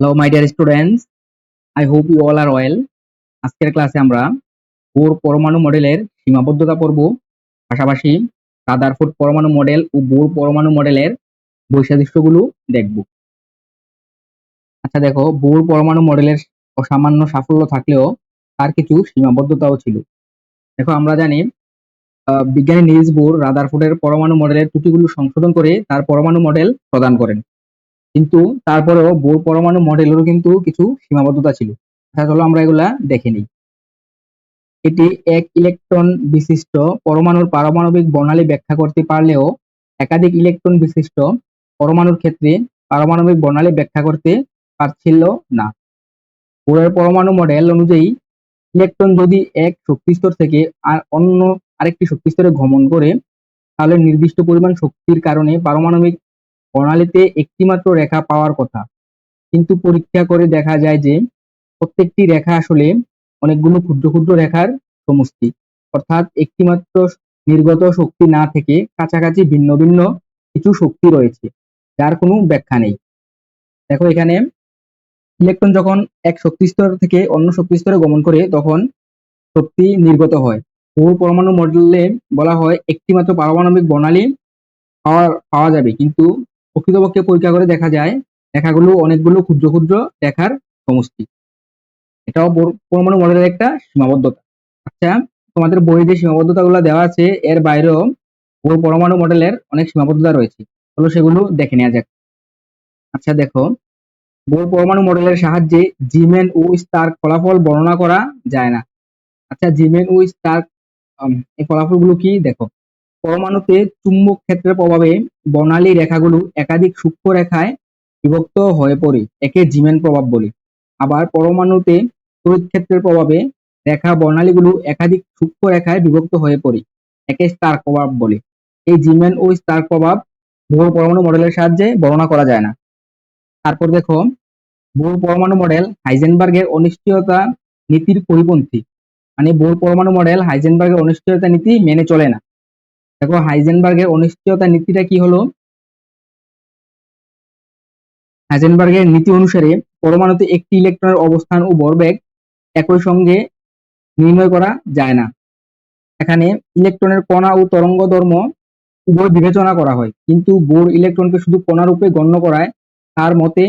Hello my dear students I hope you all are well আজকের ক্লাসে আমরা bore পরমাণু মডেলের সীমাবদ্ধতা পড়ব। পাশাপাশি রাদারফোর্ড পরমাণু মডেল ও বোর পরমাণু মডেলের বৈসাদৃশ্যগুলো দেখব। আচ্ছা দেখো বোর পরমাণু মডেলের অসামান্য সাফল্য থাকলেও তার কিছু সীমাবদ্ধতাও ছিল। দেখো, আমরা জানি বিজ্ঞানী নিলস বোর রাদার রাদারফোর্ডের পরমাণু মডেলের ত্রুটিগুলো সংশোধন করে তার পরমাণু মডেল প্রদান করেন। কিন্তু তারপরেও বোর পরমাণু মডেলেরও কিন্তু কিছু সীমাবদ্ধতা ছিল। চলো আমরা এগুলা দেখে নিই। এটি এক ইলেকট্রন বিশিষ্ট পরমাণুর পারমাণবিক বর্ণালী ব্যাখ্যা করতে পারলেও একাধিক ইলেকট্রন বিশিষ্ট পরমাণুর ক্ষেত্রে পারমাণবিক বর্ণালী ব্যাখ্যা করতে পারছিল না। বোরের পরমাণু মডেল অনুযায়ী ইলেকট্রন যদি এক শক্তিস্তর থেকে আর অন্য আরেকটি শক্তিস্তরে গমন করে, তাহলে নির্দিষ্ট পরিমাণ শক্তির কারণে পারমাণবিক প্রণালীতে একটিমাত্র রেখা পাওয়ার কথা। কিন্তু পরীক্ষা করে দেখা যায় যে, প্রত্যেকটি রেখা আসলে অনেকগুলো ক্ষুদ্র ক্ষুদ্র রেখার সমষ্টি। অর্থাৎ একটিমাত্র নির্গত শক্তি না থেকে কাছাকাছি ভিন্ন ভিন্ন কিছু শক্তি রয়েছে, যার কোনো ব্যাখ্যা নেই। দেখো এখানে, ইলেকট্রন যখন এক শক্তিস্তর থেকে অন্য শক্তিস্তরে গমন করে, তখন শক্তি নির্গত হয়। বহু পরমাণু মডেলে বলা হয় একটিমাত্র পারমাণবিক বর্ণালী পাওয়া পাওয়া যাবে। কিন্তু প্রকৃতপক্ষে পরীক্ষা করে দেখা যায় রেখাগুলো অনেকগুলো ক্ষুদ্র ক্ষুদ্র রেখার সমষ্টি। এটাও পরমাণু মডেলের একটা সীমাবদ্ধতা। আচ্ছা তোমাদের বইয়ে যে সীমাবদ্ধতাগুলো দেওয়া আছে, এর বাইরেও বোর পরমাণু মডেলের অনেক সীমাবদ্ধতা রয়েছে। চলো সেগুলো দেখে নেওয়া যাক। আচ্ছা দেখো। বোর পরমাণু মডেলের সাহায্যে জিমেন ও স্টার ফলাফল বর্ণনা করা যায় না। আচ্ছা জিমেন ও স্টার এই ফলাফলগুলো কি? দেখো। পরমাণুতে চুম্বক ক্ষেত্রের প্রভাবে বর্ণালী রেখাগুলো একাধিক সূক্ষ্ম রেখায় বিভক্ত হয়ে পড়ে, একে জিমেন প্রভাব বলে। আবার পরমাণুতে তড়িৎ ক্ষেত্রের প্রভাবে রেখা বর্ণালীগুলো একাধিক সূক্ষ্ম রেখায় বিভক্ত হয়ে পড়ে, একে স্টার প্রভাব বলে। এই জিমেন ও স্টার প্রভাব বহু পরমাণু মডেলের সাহায্যে বর্ণনা করা যায় না। তারপর দেখো, বহু পরমাণু মডেল হাইজেনবার্গের অনিশ্চয়তা নীতির পরিপন্থী। মানে বহু পরমাণু মডেল হাইজেনবার্গের অনিশ্চয়তা নীতি মেনে চলে না। দেখো হাইজেনবার্গের অনিশ্চয়তা নীতিটা কি হলো? হাইজেনবার্গের নীতি অনুসারে পরমাণুতে একটি ইলেকট্রনের অবস্থান ও ভরবেগ একই সঙ্গে নির্ণয় করা যায় না। এখানে ইলেকট্রনের কণা ও তরঙ্গ ধর্ম উভয় বিবেচনা করা হয়, কিন্তু বোর ইলেকট্রনকে শুধু কণা রূপে গণ্য করায় তার মতে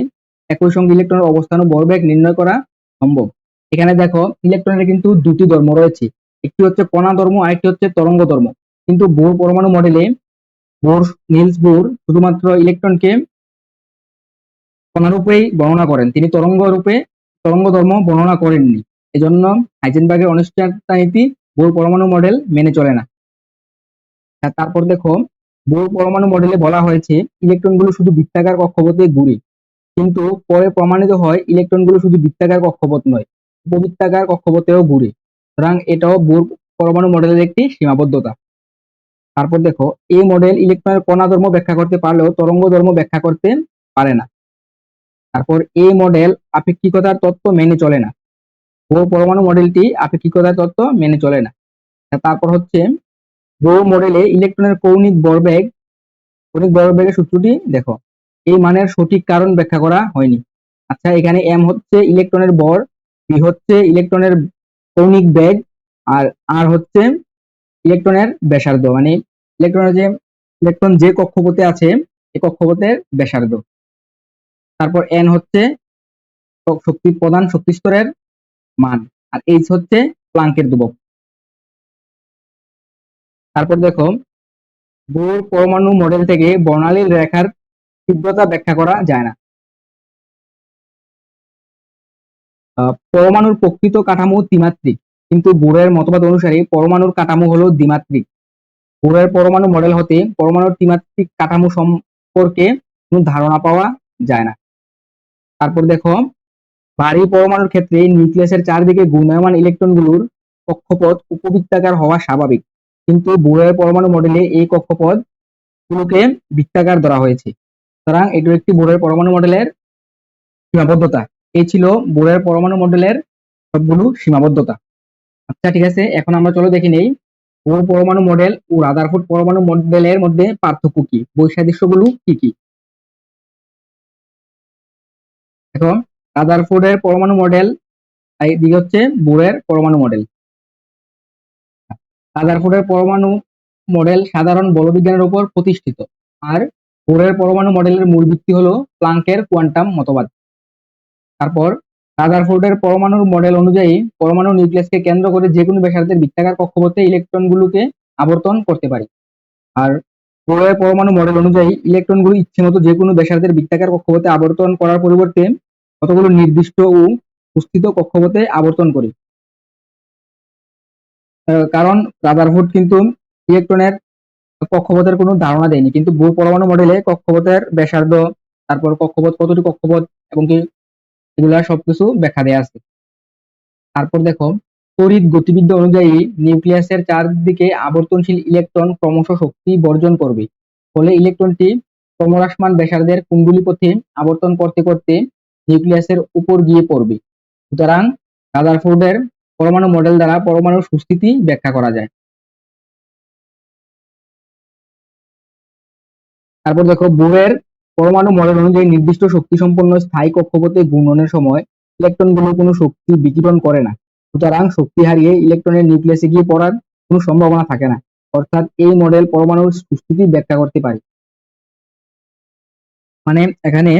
একই সঙ্গে ইলেকট্রনের অবস্থান ও ভরবেগ নির্ণয় করা সম্ভব। এখানে দেখো, ইলেকট্রনের কিন্তু দুটি ধর্ম রয়েছে, একটি হচ্ছে কণা ধর্ম আরেকটি হচ্ছে তরঙ্গ ধর্ম কিন্তু বোর পরমাণু মডেলে বোর নিলস বোর শুধুমাত্র ইলেকট্রনকে কণারূপেই বর্ণনা করেন। তিনি তরঙ্গ রূপে তরঙ্গ ধর্ম বর্ণনা করেননি। এজন্য হাইজেনবার্গের অনিশ্চয়তা নীতি বোর পরমাণু মডেল মেনে চলে না। তারপর দেখো, বোর পরমাণু মডেলে বলা হয়েছে ইলেকট্রনগুলো শুধু বৃত্তাকার কক্ষপথে ঘুরে। কিন্তু পরে প্রমাণিত হয় ইলেকট্রনগুলো শুধু বৃত্তাকার কক্ষপথ নয়, উপবৃত্তাকার কক্ষপথেও ঘুরে। সুতরাং এটাও বোর পরমাণু মডেলের একটি সীমাবদ্ধতা। তারপর দেখো এই মডেল ইলেকট্রনের কণা ধর্ম ব্যাখ্যা করতে পারলেও তরঙ্গ ধর্ম ব্যাখ্যা করতে পারে না। তারপর এই মডেল আপেক্ষিকতার তত্ত্ব মেনে চলে না। ও পরমাণু মডেলটি আপেক্ষিকতার তত্ত্ব মেনে চলে না। তারপর হচ্ছে বো মডেলে ইলেকট্রনের কৌণিক ভরবেগ কৌণিক ভরবেগের সূত্রটি দেখো, এই মানের সঠিক কারণ ব্যাখ্যা করা হয়নি। আচ্ছা এখানে এম হচ্ছে ইলেকট্রনের বর পি হচ্ছে ইলেকট্রনের কৌণিক বেগ, আর আর হচ্ছে ইলেকট্রনের ব্যাসার্ধ মানে ইলেকট্রনের যে, ইলেকট্রন যে কক্ষপথে আছে এই কক্ষপথের ব্যাসার্ধ। তারপর এন হচ্ছে শক্তি, প্রধান শক্তি স্তরের মান, আর এইচ হচ্ছে প্লাঙ্কের ধ্রুবক। তারপর দেখো, বোর পরমাণু মডেল থেকে বর্ণালীর রেখার তীব্রতা ব্যাখ্যা করা যায় না। পরমাণুর প্রকৃত কাঠামো ত্রিমাত্রিক। কিন্তু বোরের মতবাদ অনুসারে পরমাণুর কাঠামো হলো দ্বিমাত্রিক। বোরের পরমাণু মডেল হতে পরমাণুর ত্রিমাত্রিক কাঠামো সম্পর্কে কোনো ধারণা পাওয়া যায় না। তারপর দেখো, ভারী পরমাণুর ক্ষেত্রে নিউক্লিয়াসের চারদিকে ঘূর্ণায়মান ইলেকট্রনগুলোর কক্ষপথ উপবৃত্তাকার হওয়া স্বাভাবিক। কিন্তু বোরের পরমাণু মডেলে এই কক্ষপথ গুলোকে বৃত্তাকার ধরা হয়েছে। সুতরাং এটি একটি বোরের পরমাণু মডেলের সীমাবদ্ধতা। এই ছিল বোরের পরমাণু মডেলের সবগুলো সীমাবদ্ধতা। আচ্ছা ঠিক আছে। এখন আমরা চলো দেখে নেই। বোর পরমাণু মডেল ও রাদারফোর্ড পরমাণু মডেলের মধ্যে পার্থক্য কি? বৈসাদৃশ্যগুলো কি কি? দেখো রাদারফোর্ডের পরমাণু মডেল এইদিকে হচ্ছে বোরের পরমাণু মডেল রাদারফোর্ডের পরমাণু মডেল সাধারণ বলবিজ্ঞানের উপর প্রতিষ্ঠিত, আর বোরের পরমাণু মডেলের মূল ভিত্তি হলো প্লাঙ্কের কোয়ান্টাম মতবাদ। তারপর রাদারফোর্ডের পরমাণুর মডেল অনুযায়ী, পরমাণু নিউক্লিয়াসকে কেন্দ্র করে যে কোনো ব্যাসার্ধের বৃত্তাকার কক্ষপথে ইলেকট্রনগুলোকে আবর্তন করতে পারে। আর বোরের পরমাণু মডেল অনুযায়ী, ইলেকট্রনগুলো ইচ্ছেমতো যে কোনো ব্যাসার্ধের বৃত্তাকার কক্ষপথে আবর্তন করার পরিবর্তে কতগুলো নির্দিষ্ট ও সুস্থিত কক্ষপথে আবর্তন করে। কারণ রাদারফোর্ড কিন্তু ইলেকট্রনের কক্ষপথের কোনো ধারণা দেয়নি, কিন্তু বোর পরমাণু মডেলে কক্ষপথের ব্যাসার্ধ, তারপর কক্ষপথ, কতটি কক্ষপথ এবং কি এগুলা সবকিছু ব্যাখ্যা দেয়া আছে। তারপর দেখো, তড়িৎ গতিবিদ্যা অনুযায়ী নিউক্লিয়াসের চারদিকে আবর্তনশীল ইলেকট্রন ক্রমশ শক্তি বর্জন করবে। ফলে ইলেকট্রনটি ক্রমহ্রাসমান ব্যাসার্ধের কুণ্ডলী পথে আবর্তন করতে করতে নিউক্লিয়াসের উপর গিয়ে পড়বে। সুতরাং রাদারফোর্ডের পরমাণু মডেল দ্বারা পরমাণুর সুস্থিতি ব্যাখ্যা করা যায়। তারপর দেখো, বোরের পরমাণু মডেল অনুযায়ী নির্দিষ্ট শক্তি সম্পন্ন স্থায়ী কক্ষপথে ঘূর্ণনের সময় ইলেকট্রনগুলো কোনো শক্তি বিকিরণ করে না। সুতরাং শক্তি হারিয়ে ইলেকট্রনের নিউক্লিয়াসে গিয়ে পড়ার কোনো সম্ভাবনা থাকে না। অর্থাৎ এই মডেল পরমাণুর সুস্থিতি ব্যাখ্যা করতে পারে। মানে এখানে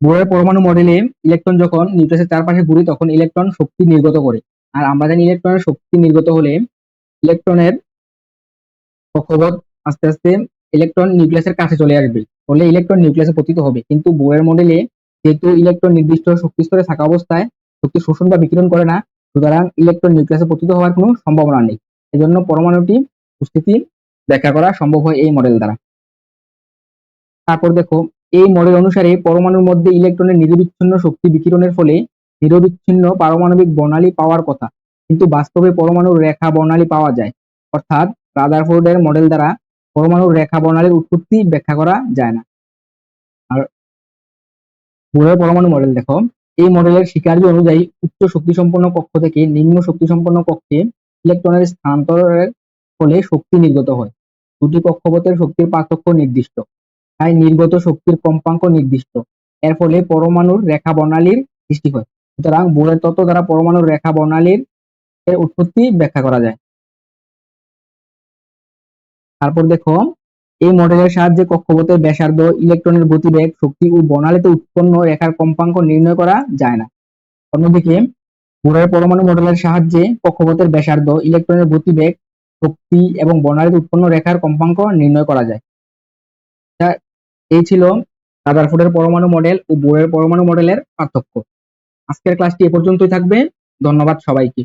বোরের পরমাণু মডেলে ইলেকট্রন যখন নিউক্লিয়াসের চারপাশে ঘুরে তখন ইলেকট্রন শক্তি নির্গত করে। আর আমরা জানি ইলেকট্রনের শক্তি নির্গত হলে ইলেকট্রনের কক্ষপথ আস্তে আস্তে ইলেকট্রন নিউক্লিয়াসের কাছে চলে আসবে। ফলে ইলেকট্রন নিউক্লিয়াসে পতিত হবে। কিন্তু বোরের মডেলে যেহেতু ইলেকট্রন নির্দিষ্ট শক্তি স্তরে থাকা অবস্থায় শক্তি শোষণ বা বিকিরণ করে না, সুতরাং ইলেকট্রন নিউক্লিয়াসে পতিত হওয়ার কোনো সম্ভাবনা নেই। এজন্য পরমাণুটি উপস্থিতি ব্যাখ্যা করা সম্ভব হয় এই মডেল দ্বারা। তারপর দেখো, এই মডেল অনুসারে পরমাণুর মধ্যে ইলেকট্রনের নিরবিচ্ছিন্ন শক্তি বিকিরণের ফলে নিরবিচ্ছিন্ন পারমাণবিক বর্ণালী পাওয়ার কথা। কিন্তু বাস্তবে পরমাণুর রেখা বর্ণালী পাওয়া যায়। অর্থাৎ রাদারফোর্ডের মডেল দ্বারা পরমাণুর রেখা বর্ণালীর উৎপত্তি ব্যাখ্যা করা যায় না। আর বোরের পরমাণু মডেল দেখো। এই মডেলের স্বীকার্য অনুযায়ী উচ্চ শক্তি সম্পন্ন কক্ষ থেকে নিম্ন শক্তি সম্পন্ন কক্ষে ইলেকট্রনের স্থানান্তরের ফলে শক্তি নির্গত হয়। দুটি কক্ষপথের শক্তির পার্থক্য নির্দিষ্ট, তাই নির্গত শক্তির কম্পাঙ্ক নির্দিষ্ট। এর ফলে পরমাণুর রেখা বর্ণালীর সৃষ্টি হয়। সুতরাং বোরের তত্ত্ব দ্বারা পরমাণুর রেখা বর্ণালীর উৎপত্তি ব্যাখ্যা করা যায়। তারপর দেখো, এই মডেলের সাহায্যে কক্ষপথের ব্যাসার্ধ ইলেকট্রনের গতিবেগ, শক্তি ও বর্ণালীতে উৎপন্ন রেখার কম্পাঙ্ক নির্ণয় করা যায় না। অন্যদিকে, বোরের পরমাণু মডেলের সাহায্যে কক্ষপথের ব্যাসার্ধ ইলেকট্রনের গতিবেগ, শক্তি এবং বর্ণালীতে উৎপন্ন রেখার কম্পাঙ্ক নির্ণয় করা যায়। এই ছিল রাদারফোর্ডের পরমাণু মডেল ও বোরের পরমাণু মডেলের পার্থক্য। আজকের ক্লাসটি এ পর্যন্তই থাকবে। ধন্যবাদ সবাইকে।